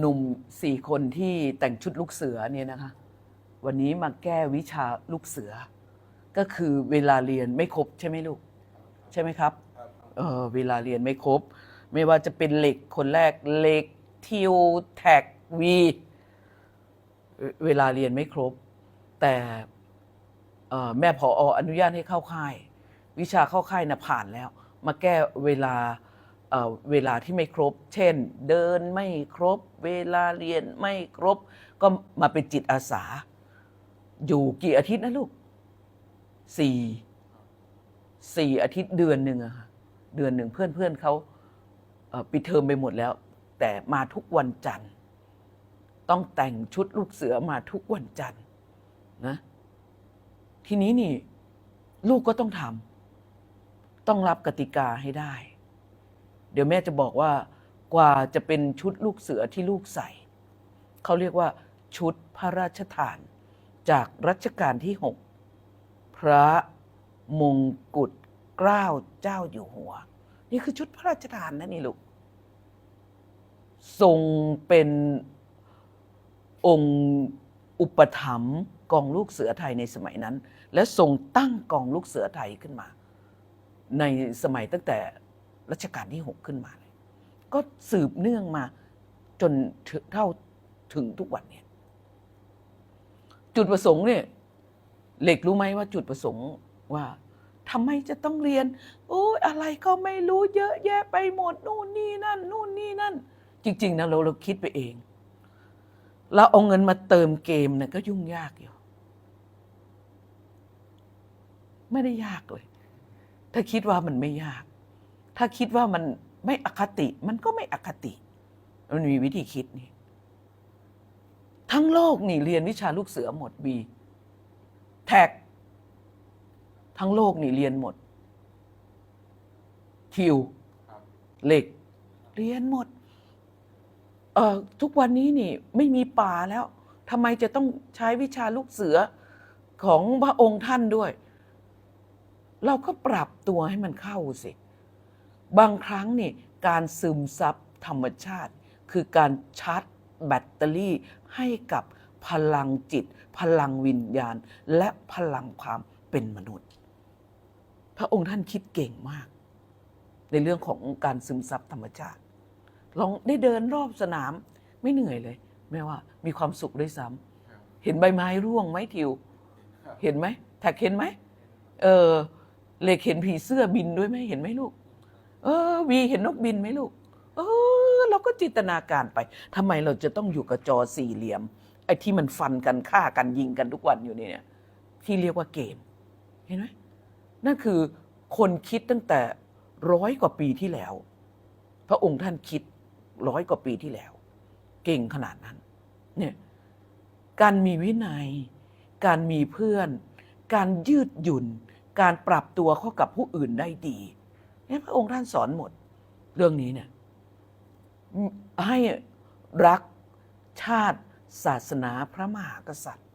หนุ่มๆสี่คนที่แต่งชุดลูกเสือเนี่ยนะคะ วันนี้มาแก้วิชาลูกเสือ ก็คือเวลาเรียนไม่ครบใช่ไหมลูก ใช่ไหมครับเออเวลาเรียนไม่ครบ ไม่ว่าจะเป็นเหล็กคนแรกเหล็กทิวแท็กวีเวลาเรียนไม่ครบ แต่เอ่อแม่พออนุญาตให้เข้าค่าย วิชาเข้าค่ายนะผ่านแล้ว มาแก้เวลา เวลาที่ไม่ครบ เช่น เดินไม่ครบ เวลาเรียนไม่ครบ ก็มาเป็นจิตอาสา อยู่กี่อาทิตย์นะลูกสี่สี่อาทิตย์เดือนหนึ่งอะค่ะเดือนหนึ่งเพื่อนเพื่อนเขาปิดเทอมไปหมดแล้ว แต่มาทุกวันจันทร์ ต้องแต่งชุดลูกเสือมาทุกวันจันทร์นะทีนี้นี่ ลูกก็ต้องทำต้องรับกติกาให้ได้ เดี๋ยวแม่จะบอกว่ากว่าจะเป็นชุดลูกเสือที่ลูกใส่ เขาเรียกว่า ชุดพระราชทาน จากรัชกาลที่หกพระมงกุฎเกล้าเจ้าอยู่หัว นี่คือชุดพระราชทานนะนี่ลูกทรงเป็นองค์อุปถัมภ์กองลูกเสือไทยในสมัยนั้น และทรงตั้งกองลูกเสือไทยขึ้นมา ในสมัยตั้งแต่ รัชกาลที่หกขึ้นมาเลยก็สืบเนื่องมาจนเท่าถึงทุกวันเนี่ยจุดประสงค์เนี่ยเหล็กรู้ไหมว่าจุดประสงค์ว่าทำไมจะต้องเรียนโอ้ยอะไรก็ไม่รู้เยอะแยะไปหมดนู่นนี่นั่นนู่นนี่นั่น จริง ๆนะเราเราคิดไปเองเราเอาเงินมาเติมเกมเนี่ยก็ยุ่งยากอยู่ไม่ได้ยากเลย ถ้าคิดว่ามันไม่ยาก ถ้าคิดว่ามันไม่อคติ มันก็ไม่อคติ มันมีวิธีคิดนี่ ทั้งโลกนี่เรียนวิชาลูกเสือหมดบีแท็ก ทั้งโลกนี่เรียนหมดทิวเหล็ก เรียนหมด เอ่อทุกวันนี้นี่ ไม่มีป่าแล้วทำไมจะต้องใช้วิชาลูกเสือของพระองค์ท่านด้วย เราก็ปรับตัวให้มันเข้าสิ บางครั้งนี่การซึมซับธรรมชาติ คือการชาร์จแบตเตอรี่ให้กับพลังจิต พลังวิญญาณ และพลังความเป็นมนุษย์ พระองค์ท่านคิดเก่งมาก ในเรื่องของการซึมซับธรรมชาติ ลองได้เดินรอบสนามไม่เหนื่อยเลยแม้ว่ามีความสุขด้วยซ้ำเห็นใบไม้ร่วงไหมทิว เห็นไหมแท็กเห็นไหมเออเล็กเห็นผีเสื้อบินด้วยไหมเห็นไหมลูก เออวีเห็นนกบินไหมลูก เออ เราก็จินตนาการไปทำไมเราจะต้องอยู่กับจอสี่เหลี่ยม ไอ้ที่มันฟันกันฆ่ากันยิงกันทุกวันอยู่เนี่ยที่เรียกว่าเกม เห็นไหมนั่นคือคนคิดตั้งแต่ร้อยกว่าปีที่แล้ว พระองค์ท่านคิดร้อยกว่าปีที่แล้ว เก่งขนาดนั้น เนี่ยการมีวินัย การมีเพื่อน การยืดหยุ่น การปรับตัวเข้ากับผู้อื่นได้ดี นี่พระองค์ท่านสอนหมด เรื่องนี้เนี่ยให้รักชาติศาสนาพระมหากษัตริย์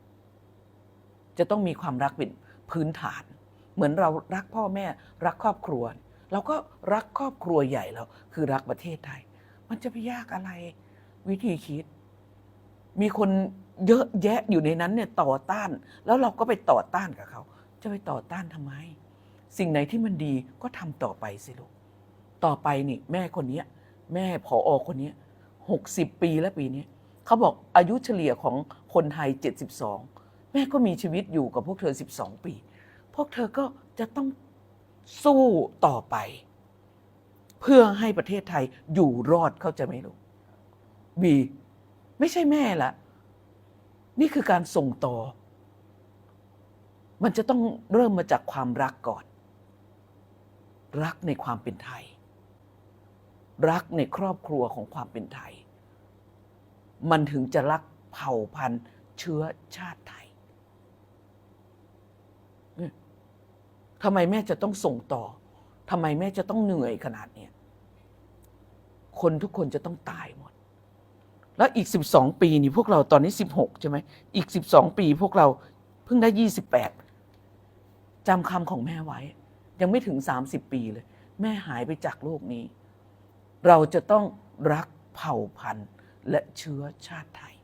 จะต้องมีความรักเป็นพื้นฐาน เหมือนเรารักพ่อแม่รักครอบครัว เราก็รักครอบครัวใหญ่เราคือรักประเทศไทย มันจะไปยากอะไรวิธีคิด มีคนเยอะแยะอยู่ในนั้นเนี่ยต่อต้าน แล้วเราก็ไปต่อต้านกับเขา จะไปต่อต้านทำไม สิ่งไหนที่มันดีก็ทำต่อไปสิลูก ต่อไปนี่ แม่คนเนี้ยแม่ผออคนเนี้ยหกสิบปีแล้วปีนี้เขาบอกอายุเฉลี่ยของคนไทยเจ็ดสิบสองแม่ก็มีชีวิตอยู่กับพวกเธอสิบสองปี พวกเธอก็จะต้องสู้ต่อไป เพื่อให้ประเทศไทยอยู่รอดเข้าใจไหมลูกบีไม่ใช่แม่ละนี่คือการส่งต่อ มันจะต้องเริ่มมาจากความรักก่อน รักในความเป็นไทย รักในครอบครัวของความเป็นไทย มันถึงจะรักเผ่าพันธุ์เชื้อชาติไทยทำไมแม่จะต้องส่งต่อทำไมแม่จะต้องเหนื่อยขนาดเนี้ยคนทุกคนจะต้องตายหมด แล้วอีก 12 ปีนี่พวกเราตอนนี้ 16 ใช่ไหม อีก 12 ปีพวกเราเพิ่งได้ 28จำคำของแม่ไว้ ยังไม่ถึง 30 ปีเลย แม่หายไปจากโลกนี้ เราจะต้องรักเผ่าพันธุ์และเชื้อชาติไทย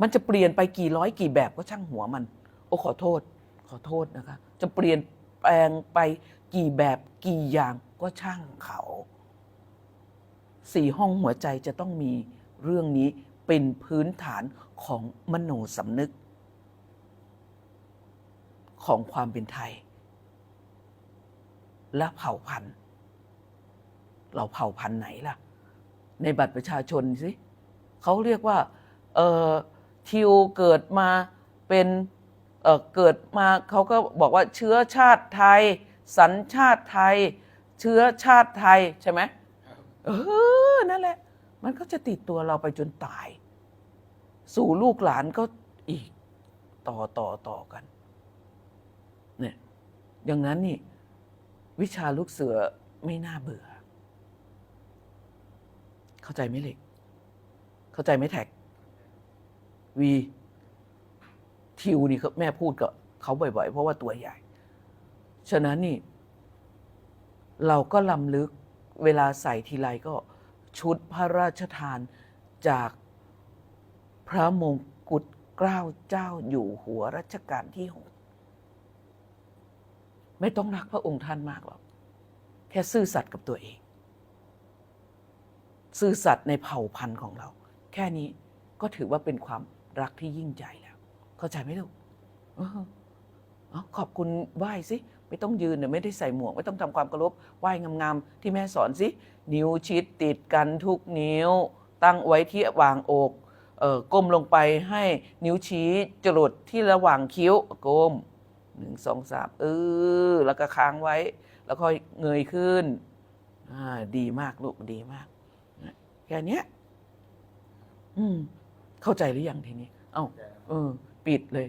มันจะเปลี่ยนไปกี่ร้อยกี่แบบก็ช่างหัวมัน โอ้ขอโทษ ขอโทษนะคะ จะเปลี่ยนแปลงไปกี่แบบกี่อย่างก็ช่างเขาสี่ห้องหัวใจจะต้องมีเรื่องนี้เป็นพื้นฐานของมโนสำนึก ของความเป็นไทย และเผ่าพันธุ์ เราเผ่าพันธุ์ไหนล่ะ ในบัตรประชาชนสิเขาเรียกว่าเออทิวเกิดมาเป็นเออเกิดมาเขาก็บอกว่าเชื้อชาติไทย สัญชาติไทย เชื้อชาติไทยใช่ไหมเออนั่นแหละ มันก็จะติดตัวเราไปจนตาย สู่ลูกหลานก็อีกต่อต่อต่อกัน เนี่ยอย่างนั้นนี่วิชาลูกเสือไม่น่าเบื่อ เข้าใจไหมเล็ก เข้าใจไหมแท็ก วีทิวนี่แม่พูดกับเขาบ่อยๆ เพราะว่าตัวใหญ่ ฉะนั้นนี่ เราก็ลำลึกเวลาใส่ทีไรก็ชุดพระราชทานจากพระมงกุฎเกล้าเจ้าอยู่หัวรัชกาลที่หก ไม่ต้องรักพระองค์ท่านมากหรอก แค่ซื่อสัตย์กับตัวเอง ซื่อสัตย์ในเผ่าพันธุ์ของเรา แค่นี้ก็ถือว่าเป็นความรักที่ยิ่งใหญ่แล้ว เข้าใจไหมลูกอขอบคุณไหว้สิ ไม่ต้องยืนเนี่ยไม่ได้ใส่หมวก ไม่ต้องทำความเคารพไหว้งามๆที่แม่สอนสิ นิ้วชิดติดกันทุกนิ้ว ตั้งไว้ที่วางอกเออก้มลงไปให้นิ้วชี้จรดที่ระหว่างคิ้วก้ม หนึ่งสองสามเออ แล้วก็ค้างไว้ แล้วค่อยเงยขึ้นอ่าดีมากลูกดีมากแค่นี้อืม เข้าใจหรือยังทีนี้ เอ้าเออ ปิดเลย